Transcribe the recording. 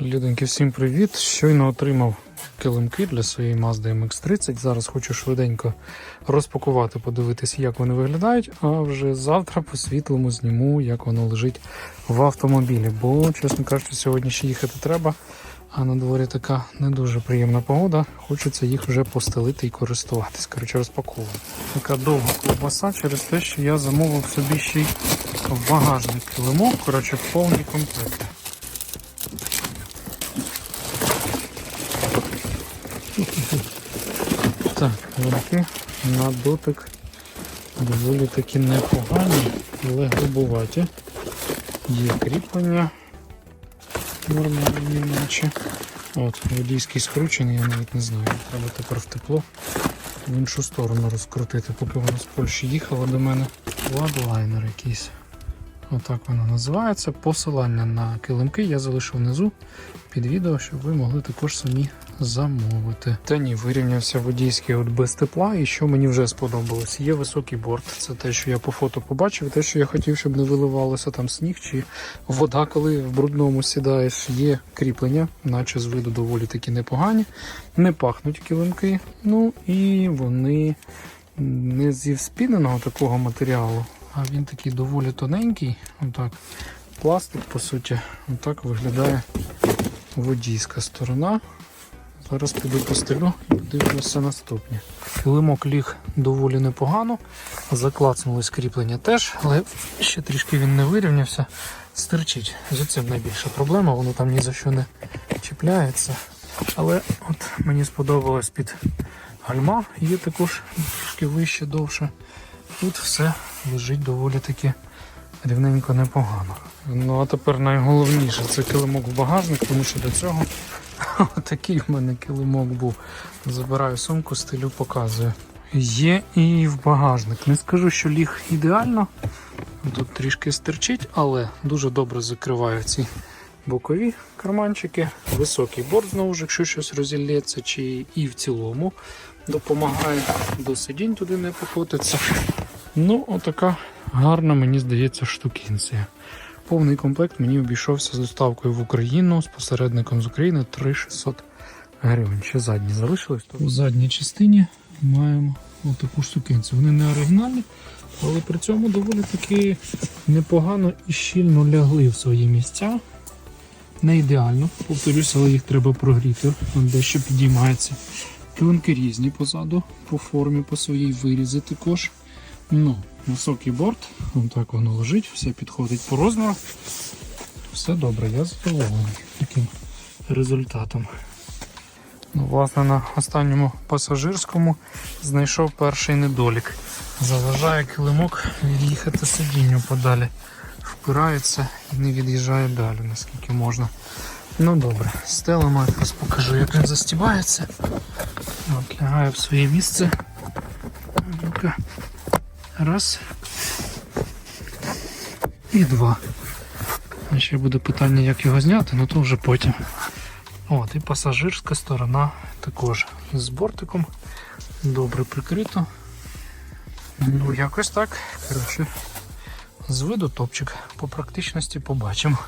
Люденьки, всім привіт! Щойно отримав килимки для своєї Mazda MX-30. Зараз хочу швиденько розпакувати, подивитися, як вони виглядають, а вже завтра по світлому зніму, як воно лежить в автомобілі. Бо, чесно кажучи, сьогодні ще їхати треба, а на дворі така не дуже приємна погода. Хочеться їх вже постелити і користуватись. Коротше, розпаковую. Така довга ковбаса через те, що я замовив собі ще й багажник килимок, коротше, в повній Так, руки на дотик доволі таки непогані, але грубуваті. Є кріплення нормальні наче. От, водійський скручений, я навіть не знаю. Треба тепер в тепло в іншу сторону розкрутити, поки воно з Польщі їхало до мене. Ладлайнер якийсь. Отак воно називається. Посилання на килимки я залишив внизу під відео, щоб ви могли також самі замовити. Та ні, вирівнявся водійський от без тепла, і що мені вже сподобалось. Є високий борт. Це те, що я по фото побачив, те, що я хотів, щоб не виливалося там сніг чи вода, коли в брудному сідаєш. Є кріплення, наче з виду доволі таки непогані. Не пахнуть килимки. Ну і вони не зі вспіненого такого матеріалу, а він такий доволі тоненький. Отак. Пластик, по суті, отак виглядає водійська сторона. Зараз піду постелю і подивимося наступне. Килимок ліг доволі непогано. Заклацнули кріплення теж, але ще трішки він не вирівнявся. Стирчить. З цим найбільша проблема, воно там ні за що не чіпляється. Але от мені сподобалось під гальма, є також трішки вище, довше. Тут все лежить доволі таки рівненько непогано. Ну а тепер найголовніше це килимок в багажник, тому що до цього такий в мене килимок був. Забираю сумку, стилю показую. Є і в багажник. Не скажу, що ліг ідеально. Тут трішки стирчить, але дуже добре закриваю ці бокові карманчики. Високий борт, знову ж, якщо щось розілється, чи і в цілому допомагає до сидінь туди не покотиться. Ну, отака гарна, мені здається, штукінція. Повний комплект мені обійшовся з доставкою в Україну з посередником з України 3600 гривень. Ще задні залишились. У задній частині маємо отаку штукенцю. Вони не оригінальні, але при цьому доволі таки непогано і щільно лягли в свої місця. Не ідеально, повторюсь, але їх треба прогріти, дещо підіймається. Килимки різні позаду, по формі, по своїй вирізи також. Ну, високий борт, так воно лежить, все підходить по розміру. Все добре, я задоволений таким результатом. Ну, власне, на останньому пасажирському знайшов перший недолік. Заважає килимок від'їхати сидінню подалі. Впирається і не від'їжджає далі, наскільки можна. Ну добре, стелимо, якраз покажу, як він застібається. От, лягає в своє місце. Раз. І два. Ще буде питання, як його зняти, ну то вже потім. От, і пасажирська сторона також з бортиком. Добре прикрито. Ну, якось так. Коротше, з виду топчик. По практичності побачимо.